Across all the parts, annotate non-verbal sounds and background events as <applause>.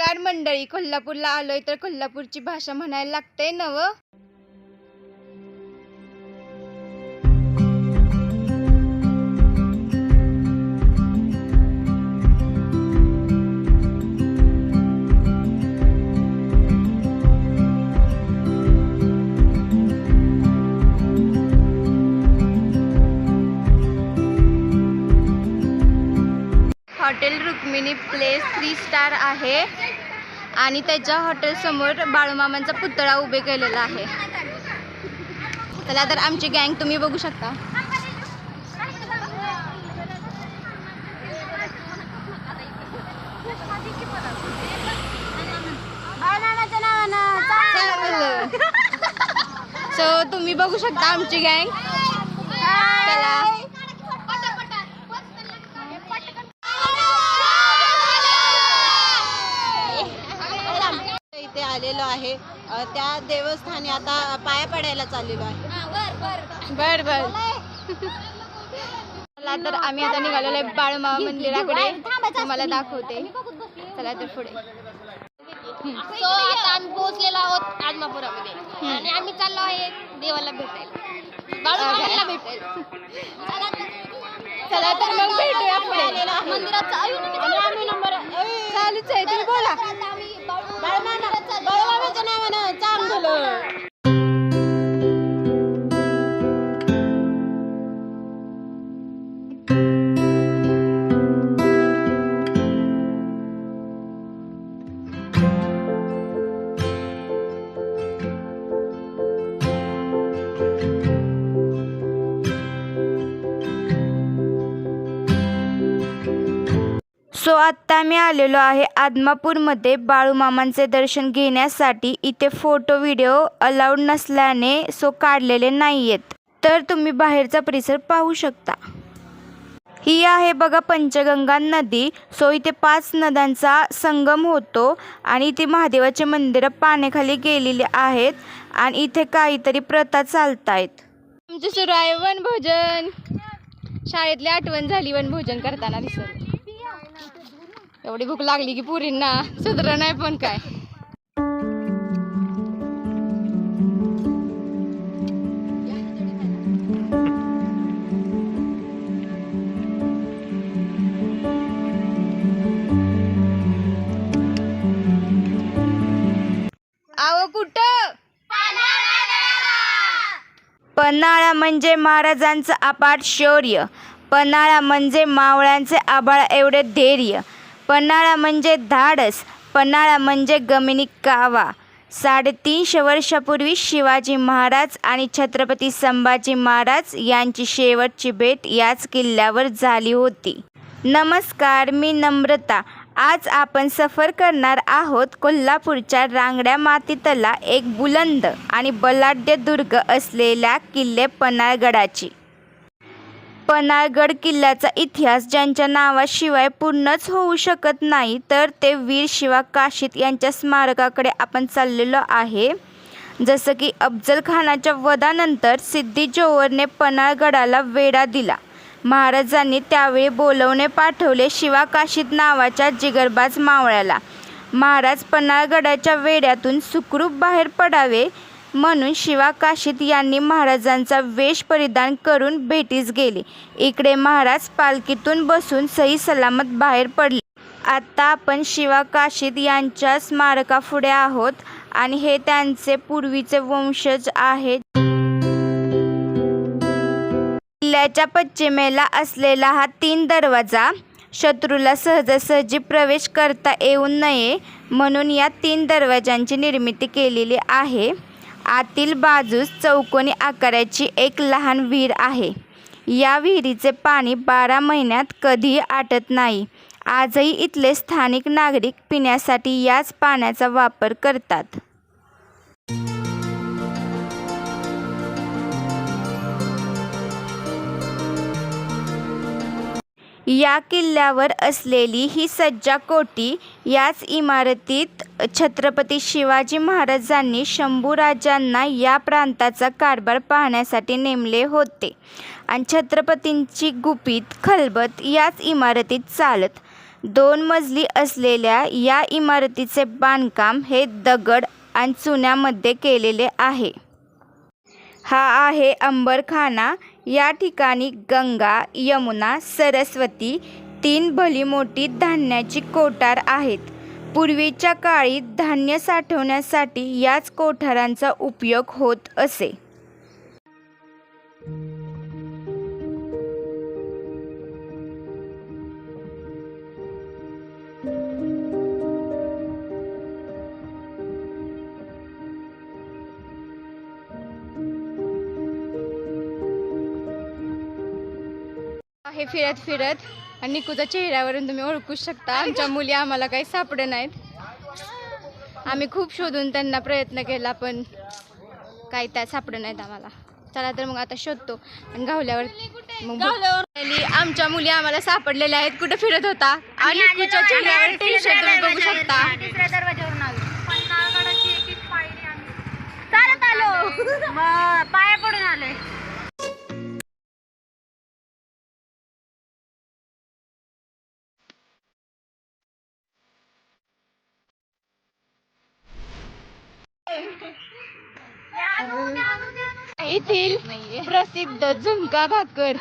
नमस्कार मंडळी कोल्हापूरला आलोय तर कोल्हापूरची भाषा म्हणायला लागते नव. Hotel Rukmini place three star आहे. आणि त्याच्या हॉटेल समोर बाळूमामांचा पुतळा उभे केलेला आहे. चला तर आमची गँग तुम्ही बघू शकता. सो तुम्ही बघू शकता आमची गँग चला इथे आलेलो आहे. त्या देवस्थानी आता पाया पडायला चाललेलो आहे. बर बर. चला तर आम्ही आता निघालेलो आहे बाळूमामा मंदिराकडे तुम्हाला दाखवते. चला तर पुढे. सो आता आम्ही पोहोचलेलो आहोत आदमापुरामध्ये. आणि आम्ही चाललो आहे देवाला भेटायला. भेटायला चला तर मग भेटूया पुढे. मंदिराचा नंबर चालूच आहे तुम्ही बोला. सो आत्ता मी आलेलो आहे आदमापूरमध्ये बाळूमामांचे दर्शन घेण्यासाठी इथे फोटो व्हिडिओ अलाउड नसल्याने सो काढलेले नाही आहेत तर तुम्ही बाहेरचा परिसर पाहू शकता. ही आहे बघा पंचगंगा नदी. सो इथे पाच नद्यांचा संगम होतो आणि इथे महादेवाचे मंदिरं पाण्याखाली गेलेली आहेत आणि इथे काहीतरी प्रथा चालत आहेत तुमचं सुरू आहे वनभोजन. शाळेतली आठवण झाली वनभोजन करताना दिसत. एवढी भूक लागली की पुरींना सुधर नाही पण काय. आव कुठं? पन्हाळा म्हणजे महाराजांचं अपाट शौर्य. पन्हाळा म्हणजे मावळ्यांचे आबाळ एवढे धैर्य. पन्हाळा म्हणजे धाडस पन्हाळा म्हणजे गमिनी कावा. साडेतीनशे वर्षापूर्वी शिवाजी महाराज आणि छत्रपती संभाजी महाराज यांची शेवटची भेट याच किल्ल्यावर झाली होती. नमस्कार मी नम्रता. आज आपण सफर करणार आहोत कोल्हापूरच्या रांगड्या मातीतला एक बुलंद आणि बलाढ्य दुर्ग असलेल्या किल्ले पन्हाळगडाची. पन्हाळगड किल्ल्याचा इतिहास ज्यांच्या नावाशिवाय पूर्णच होऊ शकत नाही तर ते वीर शिवा काशीद यांच्या स्मारकाकडे आपण चाललेलो आहे. जसं की अफजल खानाच्या वधानंतर सिद्धी जोहरने पन्हाळगडाला वेढा दिला. महाराजांनी त्यावेळी बोलवणे पाठवले शिवा काशीद नावाच्या जिगरबाज मावळ्याला. महाराज पन्हाळगडाच्या वेड्यातून सुखरूप बाहेर पडावे म्हणून शिवा काशीद यांनी महाराजांचा वेश परिधान करून भेटीस गेले. इकडे महाराज पालखीतून बसून सही सलामत बाहेर पडले. आता आपण शिवा काशीद यांच्या स्मारकापुढे आहोत आणि हे त्यांचे पूर्वीचे वंशज आहेत. किल्ल्याच्या पश्चिमेला असलेला हा तीन दरवाजा शत्रूला सहजासहजी प्रवेश करता येऊ नये म्हणून या तीन दरवाजांची निर्मिती केलेली आहे. आतील बाजूस चौकोनी आकाराची एक लहान विहीर आहे. या विहिरीचे पाणी बारा महिन्यात कधीही आटत नाही. आजही इथले स्थानिक नागरिक पिण्यासाठी याच पाण्याचा वापर करतात. या किल्ल्यावर असलेली ही सज्जा कोटी याच इमारतीत छत्रपती शिवाजी महाराजांनी शंभूराजांना या प्रांताचा कारभार पाहण्यासाठी नेमले होते. आणि छत्रपतींची गुपित खलबत याच इमारतीत चालत दोन मजली असलेल्या या इमारतीचे बांधकाम हे दगड आणि चुन्यामध्ये केलेले आहे. हा आहे अंबरखाना या ठिकाणी गंगा यमुना सरस्वती तीन भली मोठी धान्याची कोठार आहेत. पूर्वीच्या काळी धान्य साठवण्यासाठी याच कोठारांचा उपयोग होत असे. हे फिरत फिरत. आणि निकूच्या चेहऱ्यावरून तुम्ही ओळखू शकता. आमच्या मुली आम्हाला काही सापडे नाहीत. आम्ही खूप शोधून त्यांना प्रयत्न केला पण काही त्या सापडे नाहीत आम्हाला. चला तर मग आता शोधतो. आणि गावल्यावर मग आमच्या मुली आम्हाला सापडलेल्या आहेत. कुठे फिरत होता? आणि निकूच्या चेहऱ्यावर टेन्शन तुम्ही बघू शकता. चालत आलो. <laughs> पाया पडून आलोय येथील प्रसिद्ध झुणका भाकर.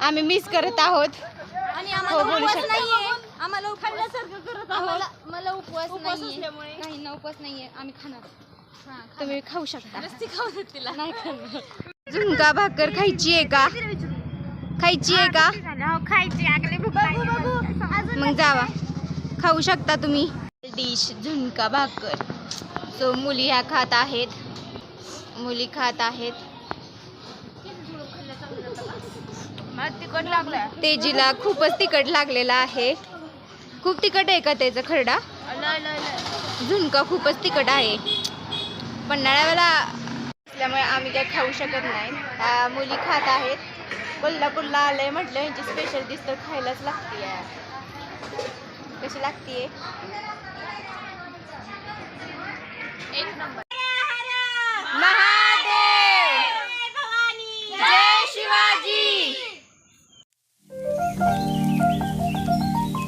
आम्ही मिस करत आहोत. आणि हो. आम्हाला खाल्ल्यासारखं करत आम्हाला मला उपवास नाहीये. उपवास नाहीये. आम्ही खाणार. तुम्ही खाऊ शकता. नाही खाणार. झुणका भाकर खायची आहे का? खायची आहे का? मग जावा. खाऊ शकता तुम्ही. डिश झुणका भाकर. सो मुली ह्या खात आहेत. मुली खात आहेत. तेजीला खूपच तिखट लागलेला आहे. खूप तिखट आहे का त्याचा खरडा? झुणका खूपच तिखट आहे. पन्हाळ्याला असल्यामुळे आम्ही काही खाऊ शकत नाही. मुली खात आहेत. कोल्हापूरला आलंय म्हटलं यांची स्पेशल डिश तर खायलाच लागते कशी लागते